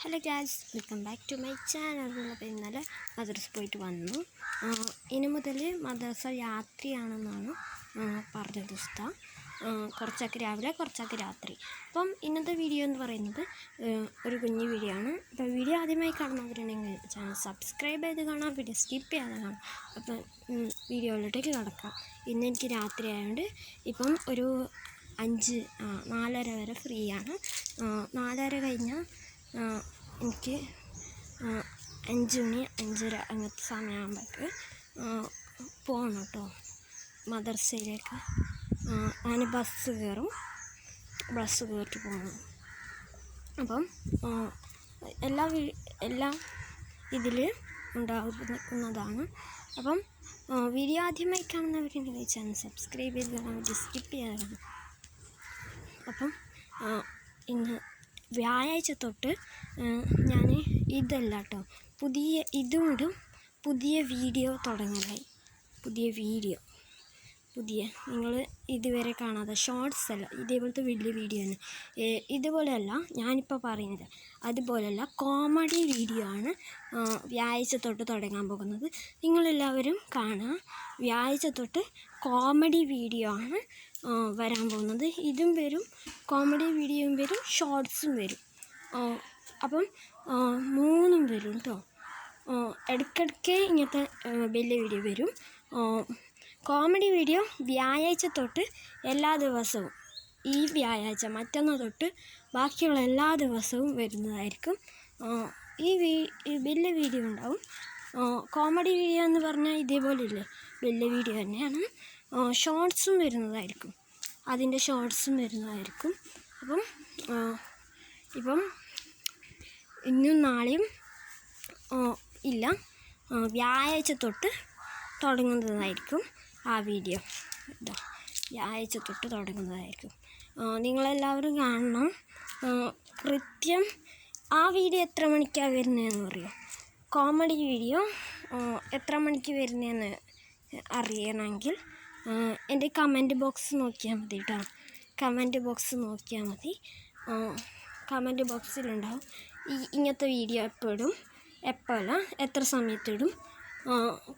Hello guys welcome back to my channel. അപ്പോൾ ഇന്നലെ മദ്രസ പോയിട്ട് വന്നു. ഇനി മുതൽ മദ്രസ രാത്രിയാണെന്നാണ് പറഞ്ഞ ഉസ്താ. കുറച്ചൊക്കെ രാവിലെ കുറച്ചൊക്കെ രാത്രി. അപ്പം ഇന്നത്തെ വീഡിയോ എന്ന് പറയുന്നത് ഒരു കുഞ്ഞു വീഡിയോ ആണ്. അപ്പോൾ വീഡിയോ ആദ്യമായി കാണുന്നവരുണ്ടെങ്കിൽ ചാനൽ സബ്സ്ക്രൈബ് ചെയ്ത് കാണാം വീഡിയോ സ്കിപ്പ് ചെയ്യാതെ കാണാം. അപ്പം വീഡിയോയിലോട്ടേക്ക് കിടക്കാം. ഇന്ന് എനിക്ക് രാത്രി ആയതുകൊണ്ട് ഇപ്പം ഒരു അഞ്ച് നാലര വരെ ഫ്രീ ആണ്. നാലര കഴിഞ്ഞാൽ എനിക്ക് അഞ്ച് മണി അഞ്ചര അങ്ങനത്തെ സമയമാകുമ്പോഴേക്ക് പോകണം കേട്ടോ. മദർസയിലേക്ക്. ഞാൻ ബസ് കയറും ബസ് കയറിയിട്ട് പോകണം. അപ്പം എല്ലാ എല്ലാ ഇതിൽ ഉണ്ടാകുന്നതാണ്. അപ്പം വീഡിയോ ആദ്യമായി കാണുന്നവരുണ്ടെങ്കിൽ ചാനൽ സബ്സ്ക്രൈബ് ചെയ്ത് കാണാൻ സ്കിപ്പ് ചെയ്യാറുണ്ട് അപ്പം ഇന്ന് വ്യാഴാഴ്ച തൊട്ട് ഞാൻ ഇതല്ല കേട്ടോ പുതിയ ഇതുകൊണ്ടും പുതിയ വീഡിയോ തുടങ്ങലായി. പുതിയ വീഡിയോ. പുതിയ. നിങ്ങൾ ഇതുവരെ കാണാതെ ഷോർട്സ് അല്ല ഇതേപോലത്തെ വലിയ വീഡിയോ ആണ്. ഇതുപോലെയല്ല ഞാനിപ്പോൾ പറയുന്നത്. അതുപോലെയല്ല കോമഡി വീഡിയോ ആണ് വ്യാഴ്ച തൊട്ട് തുടങ്ങാൻ പോകുന്നത്. നിങ്ങളെല്ലാവരും കാണുക. വ്യാഴ്ച തൊട്ട് കോമഡി വീഡിയോ ആണ് വരാൻ പോകുന്നത്. ഇതും വരും കോമഡി വീഡിയോയും വരും ഷോർട്സും വരും. അപ്പം മൂന്നും വരും കേട്ടോ ഇടയ്ക്കിടയ്ക്ക് ഇങ്ങനത്തെ വലിയ വീഡിയോ വരും. കോമഡി വീഡിയോ വ്യാഴാഴ്ച തൊട്ട് എല്ലാ ദിവസവും. ഈ വ്യാഴാഴ്ച മറ്റന്നാൾ തൊട്ട് ബാക്കിയുള്ള എല്ലാ ദിവസവും വരുന്നതായിരിക്കും. ഈ വീ വലിയ വീഡിയോ ഉണ്ടാവും. കോമഡി വീഡിയോ എന്ന് പറഞ്ഞാൽ ഇതേപോലെ ഇല്ലേ വലിയ വീഡിയോ തന്നെയാണ്. ഷോർട്സും വരുന്നതായിരിക്കും. അതിന്റെ ഷോർട്സും വരുന്നതായിരിക്കും. അപ്പം ഇപ്പം ഇന്നും നാളെയും ഇല്ല. വ്യാഴാഴ്ച തൊട്ട് തുടങ്ങുന്നതായിരിക്കും. ആ വീഡിയോ. ഇതാ വ്യാഴാഴ്ച തൊട്ട് തുടങ്ങുന്നതായിരിക്കും. നിങ്ങളെല്ലാവരും കാണണം. കൃത്യം ആ വീഡിയോ എത്ര മണിക്കാണ് വരുന്നതെന്ന് അറിയോ? കോമഡി വീഡിയോ എത്ര മണിക്ക് വരുന്നതെന്ന് അറിയണമെങ്കിൽ എന്റെ കമന്റ് ബോക്സ് നോക്കിയാൽ മതി കേട്ടോ. കമന്റ് ബോക്സ് നോക്കിയാൽ മതി. കമന്റ് ബോക്സിലുണ്ടാവും. ഈ ഇങ്ങനത്തെ വീഡിയോ എപ്പോഴും എപ്പോഴല്ല എത്ര സമയത്തിടും.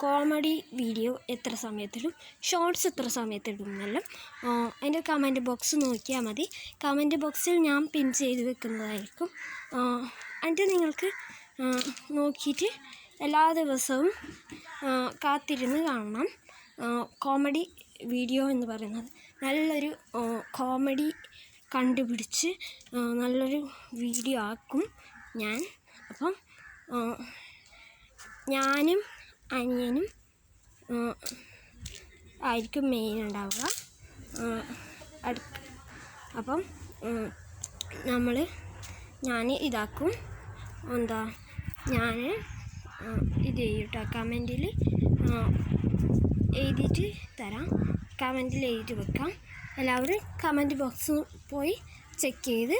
കോമഡി വീഡിയോ എത്ര സമയത്തിടും ഷോർട്സ് എത്ര സമയത്തിടും എന്നെല്ലാം അതിന്റെ കമന്റ് ബോക്സ് നോക്കിയാൽ മതി. കമന്റ് ബോക്സിൽ ഞാൻ പിൻ ചെയ്ത് വെക്കുന്നതായിരിക്കും. അതിന്റെ നിങ്ങൾക്ക് നോക്കിയിട്ട് എല്ലാ ദിവസവും കാത്തിരുന്ന് കാണണം. കോമഡി വീഡിയോ എന്ന് പറയുന്നത് നല്ലൊരു കോമഡി കണ്ടുപിടിച്ച് നല്ലൊരു വീഡിയോ ആക്കും ഞാൻ. അപ്പം ഞാനും അനിയനും ആയിരിക്കും മെയിൻ ഉണ്ടാവുക. അപ്പം നമ്മൾ ഞാൻ ഇതാക്കും. എന്താ ഞാൻ ഇത് ചെയ്യും കേട്ടോ കമന്റിൽ എഴുതിയിട്ട് തരാം. കമന്റിൽ എഴുതി വെക്കാം. എല്ലാവരും കമന്റ് ബോക്സ് പോയി ചെക്ക് ചെയ്ത്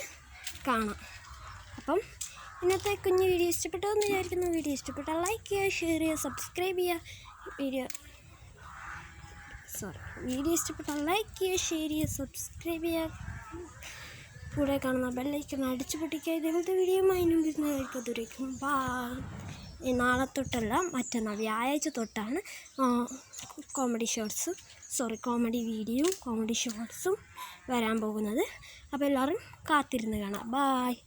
കാണാം. അപ്പം ഇന്നത്തെ കുഞ്ഞു വീഡിയോ ഇഷ്ടപ്പെട്ടോ എന്ന് വിചാരിക്കുന്നു. വീഡിയോ ഇഷ്ടപ്പെട്ടാൽ ലൈക്ക് ചെയ്യുക ഷെയർ ചെയ്യുക സബ്സ്ക്രൈബ് ചെയ്യുക. വീഡിയോ സോറി വീഡിയോ ഇഷ്ടപ്പെട്ടാൽ ലൈക്ക് ചെയ്യുക ഷെയർ ചെയ്യുക സബ്സ്ക്രൈബ് ചെയ്യുക. കൂടെ കാണുന്ന ബെല്ലൈക്കൺ അടിച്ചു പൊട്ടിക്കുക. ഇതേപോലത്തെ വീഡിയോ അതിനും വരുന്നതായിരിക്കും ദൂരേക്കും. ബാ നാളെ തൊട്ടല്ല മറ്റന്നാൾ വ്യാഴാഴ്ച തൊട്ടാണ് കോമഡി ഷോർട്സ് സോറി കോമഡി വീഡിയോയും കോമഡി ഷോർട്സും വരാൻ പോകുന്നത്. അപ്പോൾ എല്ലാവരും കാത്തിരുന്ന് കാണാം. ബായ്